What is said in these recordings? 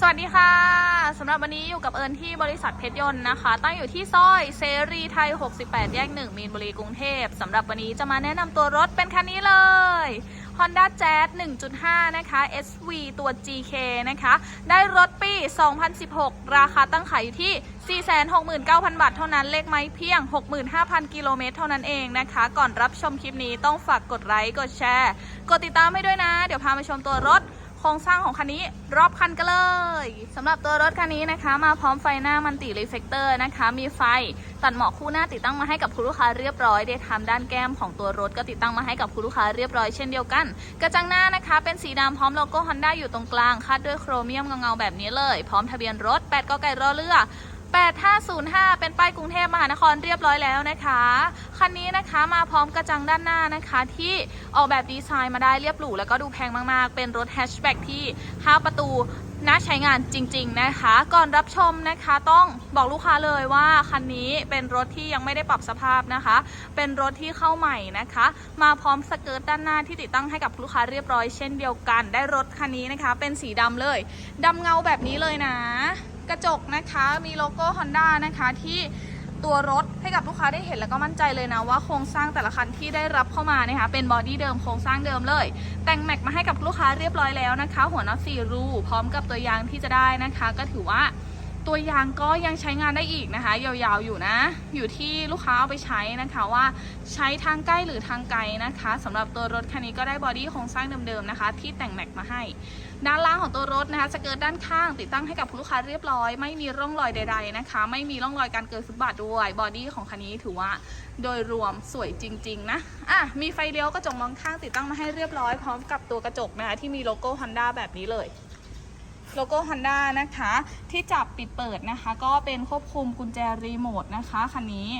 สวัสดีค่ะสำหรับวันนี้อยู่กับเอิญที่บริษัทเพชรยนต์นะคะ ตั้งอยู่ที่ซอยเสรีไทย 68 แยก 1 มีนบุรีกรุงเทพสำหรับวันนี้จะมาแนะนำตัวรถเป็นคันนี้เลย Honda Jazz 1.5 นะคะ SV ตัว GK นะคะ ได้รถปี 2016 ราคาตั้งขายอยู่ที่ 469,000 บาทเท่านั้น เลขไม้เพียง 65,000 กิโลเมตรเท่านั้นเองนะคะ ก่อนรับชมคลิปนี้ต้องฝากกดไลค์ กดแชร์ กดติดตามให้ด้วยนะ เดี๋ยวพามาชมตัวรถ โครงสร้างของคันนี้รอบคันกันเลยสำหรับตัวรถคันนี้นะคะ มาพร้อมไฟหน้ามันติรีเฟกเตอร์นะคะ มีไฟตัดหมอกคู่หน้าติดตั้งมาให้กับคุณลูกค้าเรียบร้อยเดทามด้านแก้มของตัวรถก็ติดตั้งมาให้กับคุณลูกค้าเรียบร้อยเช่นเดียวกัน กระจังหน้านะคะ เป็นสีดำพร้อมโลโก้ฮอนด้าอยู่ตรงกลางคาดด้วยโครเมียมเงาๆแบบนี้เลย พร้อมทะเบียนรถ8กไก่รอเรือ 8505 เป็นป้ายกรุงเทพมหานครเรียบร้อยแล้วนะคะ คันนี้นะคะมาพร้อมกระจังด้านหน้านะคะ ที่ออกแบบดีไซน์มาได้เรียบหรูแล้วก็ดูแพงมากๆ เป็นรถแฮชแบ็กที่ 5 ประตูน่าใช้งานจริง ๆนะคะ ก่อนรับชมนะคะต้องบอกลูกค้าเลยว่าคันนี้เป็นรถที่ยังไม่ได้ปรับสภาพนะคะ เป็นรถที่เข้าใหม่นะคะ มาพร้อมสเกิร์ตด้านหน้าที่ติดตั้งให้กับลูกค้าเรียบร้อยเช่นเดียวกัน ได้รถคันนี้นะคะ เป็นสีดำเลยดำเงาแบบนี้เลยนะ กระจกนะคะ มีโลโก้ Honda นะคะที่ตัวรถให้กับลูกค้าได้เห็นแล้วก็มั่นใจเลยนะว่าโครงสร้างแต่ละคันที่ได้รับเข้ามานะคะเป็นบอดี้เดิมโครงสร้างเดิมเลย แต่งแม็กมาให้กับลูกค้าเรียบร้อยแล้วนะคะ หัวน็อตสี่รู พร้อมกับตัวยางที่จะได้นะคะ ก็ถือว่า ตัวยางก็ยังใช้งานได้อีกนะคะ ยาวๆอยู่นะ อยู่ที่ลูกค้าเอาไปใช้นะคะว่าใช้ทางใกล้หรือทางไกลนะคะสำหรับตัวรถคันนี้ก็ได้บอดี้โครงสร้างเดิมๆนะคะ ที่แต่งแม็กมาให้ ด้านล่างของตัวรถนะคะสเกิร์ตด้านข้างติดตั้งให้กับลูกค้าเรียบร้อย ไม่มีร่องรอยใด ๆนะคะ ไม่มีร่องรอยการเกิดฟุตบาทด้วยบอดี้ของคันนี้ถือว่าโดยรวมสวยจริง ๆ นะอะมีไฟเลี้ยวกระจกมองข้างติดตั้งมาให้เรียบร้อยพร้อมกับตัวกระจกนะคะที่มีโลโก้ Honda แบบนี้เลย โลโก้ Honda นะคะ ที่จับปิดเปิดนะคะ ก็เป็นควบคุมกุญแจรีโมทนะคะคันนี้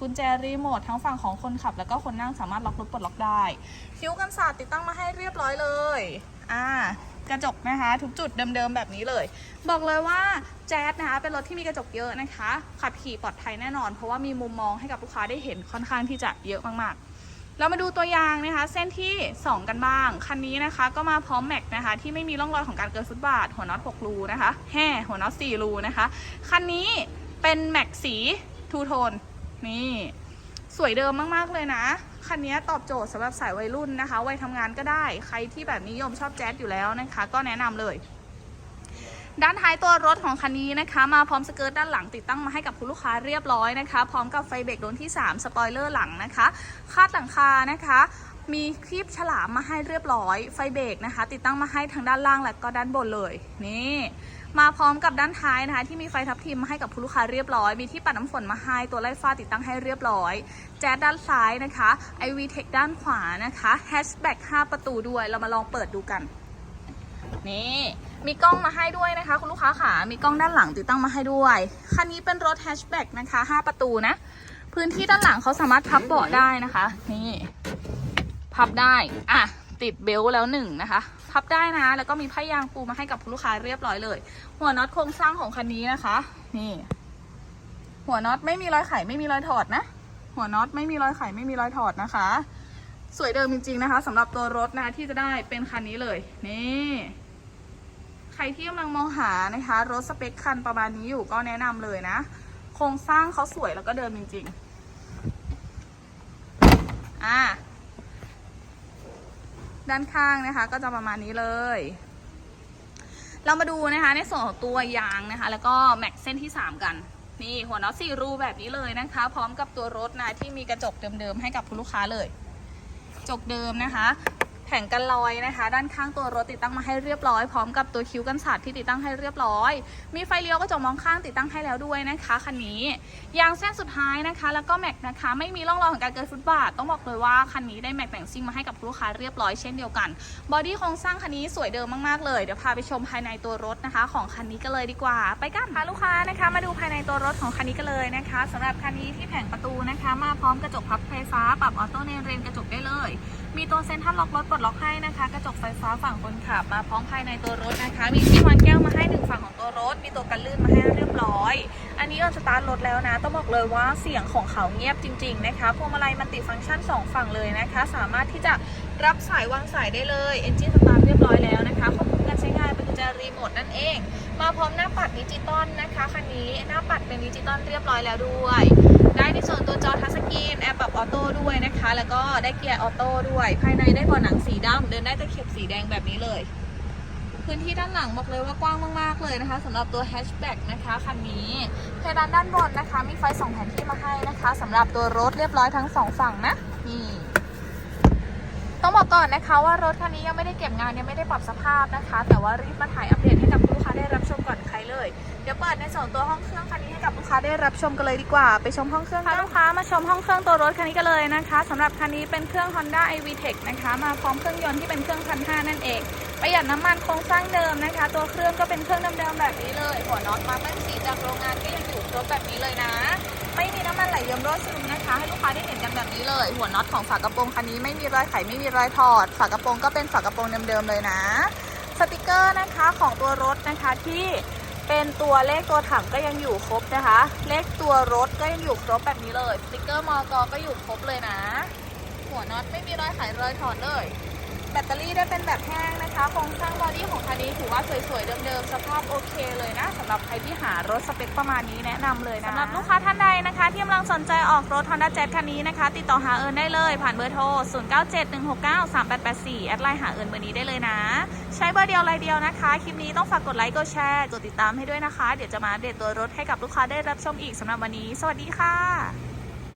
กุญแจรีโมททั้งฝั่งของคนขับ แล้วก็คนนั่งสามารถล็อกรถปลดล็อกได้คิ้วกันศาสตร์ติดตั้งมาให้เรียบร้อยเลยอ่ากระจกนะคะ ทุกจุดเดิมๆแบบนี้เลย บอกเลยว่าแจ๊สนะคะเป็นรถที่มีกระจกเยอะนะคะ ขับขี่ปลอดภัยแน่นอน เพราะว่ามีมุมมองให้กับลูกค้าได้เห็นค่อนข้างที่จะเยอะมากๆ เรามาดูตัวอย่างนะคะ เส้นที่ 2 กันบ้าง คันนี้นะคะก็มาพร้อมแม็กนะคะ ที่ไม่มีร่องรอยของการเกิดฟุตบาท หัวน็อต6รูนะคะ แห่หัวน็อต4รูนะคะ คันนี้เป็นแม็กสีทูโทนนี่สวยเดิมมาก ๆ เลยนะ คันนี้ตอบโจทย์สำหรับสายวัยรุ่นนะคะ วัยทำงานก็ได้ ใครที่แบบนิยมชอบแจ๊สอยู่แล้วนะคะ ก็แนะนำเลย ด้านท้ายตัวรถของคันนี้นะคะ มาพร้อมสเกิร์ตด้านหลังติดตั้งมาให้กับคุณลูกค้าเรียบร้อยนะคะ พร้อมกับไฟเบรกดวงที่ 3 สปอยเลอร์หลังนะคะ คาดหลังคานะคะมีคลิปฉลามมาให้เรียบร้อย ไฟเบรกนะคะ ติดตั้งมาให้ทั้งด้านล่างและก็ด้านบนเลย นี่ มาพร้อมกับด้านท้ายนะคะ ที่มีไฟทับทิมมาให้กับคุณลูกค้าเรียบร้อย มีที่ปัดน้ำฝนมาให้ตัวไล่ฟ้าติดตั้งให้เรียบร้อย แจ๊ดด้านซ้ายนะคะ iV Tech ด้านขวานะคะแฮชแบ็ก5ประตูด้วยเรามาลองเปิดดูกัน นี่ มีกล้องมาให้ด้วยนะคะ คุณลูกค้าขามีกล้องด้านหลังติดตั้งมาให้ด้วย คันนี้เป็นรถแฮชแบ็กนะคะ 5 ประตูนะ พื้นที่ด้านหลังเขาสามารถพับเบาะได้นะคะ นี่ พับได้อะติดเบลต์แล้วหนึ่งนะคะ พับได้นะ แล้วก็มีผ้ายางปูมาให้กับคุณลูกค้าเรียบร้อยเลย หัวน็อตโครงสร้างของคันนี้นะคะ นี่ หัวน็อตไม่มีรอยไขไม่มีรอยถอดนะ หัวน็อตไม่มีรอยไขไม่มีรอยถอดนะคะ สวยเดิมจริงๆนะคะสำหรับตัวรถนะคะที่จะได้เป็นคันนี้เลย นี่ รที่กำลังมองหานะคะ รถสเปคคันประมาณนี้อยู่ก็แนะนำเลยนะ โครงสร้างเขาสวยแล้วก็เดิมจริง ๆ อ่า ด้านข้างนะคะก็จะประมาณนี้เลย เรามาดูนะคะในส่วนของตัวยางนะคะ แล้วก็แม็กเส้นที่ 3 กัน นี่หัวน็อตสี่รูแบบนี้เลยนะคะ พร้อมกับตัวรถนะที่มีกระจกเดิมๆให้กับคุณลูกค้าเลย จกเดิมนะคะ แผงกันลอยนะคะ ด้านข้างตัวรถติดตั้งมาให้เรียบร้อย พร้อมกับตัวคิ้วกันสาดที่ติดตั้งให้เรียบร้อย มีไฟเลี้ยวกระจกมองข้างติดตั้งให้แล้วด้วยนะคะคันนี้ยางเส้นสุดท้ายนะคะ แล้วก็แม็กนะคะ ไม่มีร่องรอยของการเกิดฟุตบาทต้องบอกเลยว่าคันนี้ได้แม็กแต่งซิ่งมาให้กับลูกค้าเรียบร้อยเช่นเดียวกันบอดี้โครงสร้างคันนี้สวยเดิมมากๆเลยเดี๋ยวพาไปชมภายในตัวรถนะคะ ของคันนี้กันเลยดีกว่า ไปกันค่ะลูกค้านะคะ มาดูภายในตัวรถของคันนี้กันเลยนะคะสำหรับคันนี้ที่แผงประตูนะคะ มาพร้อมกระจกพับไฟฟ้าปรับออโต้เนเรนกระจกได้เลย มีตัวเซ็นทรัลล็อกรถปลดล็อกให้นะคะ กระจกไฟฟ้าฝั่งคนขับมาพร้อมภายในตัวรถนะคะ มีที่วางแก้วมาให้หนึ่งฝั่งของตัวรถ มีตัวกันลื่นมาให้เรียบร้อย อันนี้เราสตาร์ทรถแล้วนะ ต้องบอกเลยว่าเสียงของเขาเงียบจริง ๆ นะคะพวงมาลัยมันติฟังก์ชัน 2 ฝั่งเลยนะคะ สามารถที่จะรับสายวางสายได้เลยเอนจินสตาร์ทเรียบร้อยแล้วนะคะข้อมูลการใช้งานเป็นกุญแจจะรีโมทนั่นเอง มาพร้อมหน้าปัดดิจิตอลนะคะคันนี้หน้าปัดเป็นดิจิตอลเรียบร้อยแล้วด้วย ได้ในส่วนตัวจอทัชสกรีนแอร์ปรับออโต้ด้วยนะคะ แล้วก็ได้เกียร์ออโต้ด้วย ภายในได้เบาะหนังสีดำเดินได้ตะเข็บสีแดงแบบนี้เลย พื้นที่ด้านหลังบอกเลยว่ากว้างมากๆเลยนะคะสำหรับตัวแฮชแบ็กนะคะคันนี้เพดานด้านบนนะคะ มีไฟสองแผงที่มาให้นะคะสำหรับตัวรถเรียบร้อยทั้งสองฝั่งนะนี่ต้องบอกก่อนนะคะว่ารถคันนี้ยังไม่ได้เก็บงานยังไม่ได้ปรับสภาพนะคะ แต่ว่ารีบมาถ่ายอัปเดตให้กับ ค้าได้รับชมก่อนใครเลย เดี๋ยวเปิดในส่วนตัวห้องเครื่องคันนี้ให้กับลูกค้าได้รับชมกันเลยดีกว่า ไปชมห้องเครื่องกันลูกค้ามาชมห้องเครื่องตัวรถคันนี้กันเลยนะคะสำหรับคันนี้เป็นเครื่อง Honda iVTEC นะคะ มาพร้อมเครื่องยนต์ที่เป็นเครื่องพันห้านั่นเองประหยัดน้ำมันโครงสร้างเดิมนะคะ ตัวเครื่องก็เป็นเครื่องเดิมๆแบบนี้เลยหัวน็อตมาเป็นสีจากโรงงานก็ยังอยู่ครบแบบนี้เลยนะ ไม่มีน้ำมันไหลเยิ้มรั่วซึมนะคะ ให้ลูกค้าได้เห็นกันแบบนี้เลย หัวน็อตของฝากระโปรงคันนี้ไม่มีรอยไขไม่มีรอยถอด ฝากระโปรงก็เป็นฝากระโปรงเดิมๆเลยนะ สติกเกอร์นะคะของตัว นะคะที่เป็นตัวเลขตัวถังก็ยังอยู่ครบนะคะ เลขตัวรถก็ยังอยู่ครบแบบนี้เลย สติกเกอร์มอกก็อยู่ครบเลยนะ หัวน็อตไม่มีรอยไขรอยถอดเลย แบตเตอรี่ได้เป็นแบบแห้งนะคะโครงสร้างบอดี้ของคันนี้ถือว่าสวยๆเดิมๆสภาพโอเคเลยนะสำหรับใครที่หารถสเปคประมาณนี้แนะนำเลยนะสำหรับลูกค้าท่านใดนะคะ ที่กำลังสนใจออกรถ Honda Jazz คันนี้นะคะ ติดต่อหาเอิญได้เลย ผ่านเบอร์โทร 0971693884 แอดไลน์หาเอิญเบอร์นี้ได้เลยนะ ใช้เบอร์เดียวรายเดียวนะคะคลิปนี้ต้องฝากกดไลค์กดแชร์กดติดตามให้ด้วยนะคะ เดี๋ยวจะมาเดตตัวรถให้กับลูกค้าได้รับชมอีกสำหรับวันนี้ สวัสดีค่ะ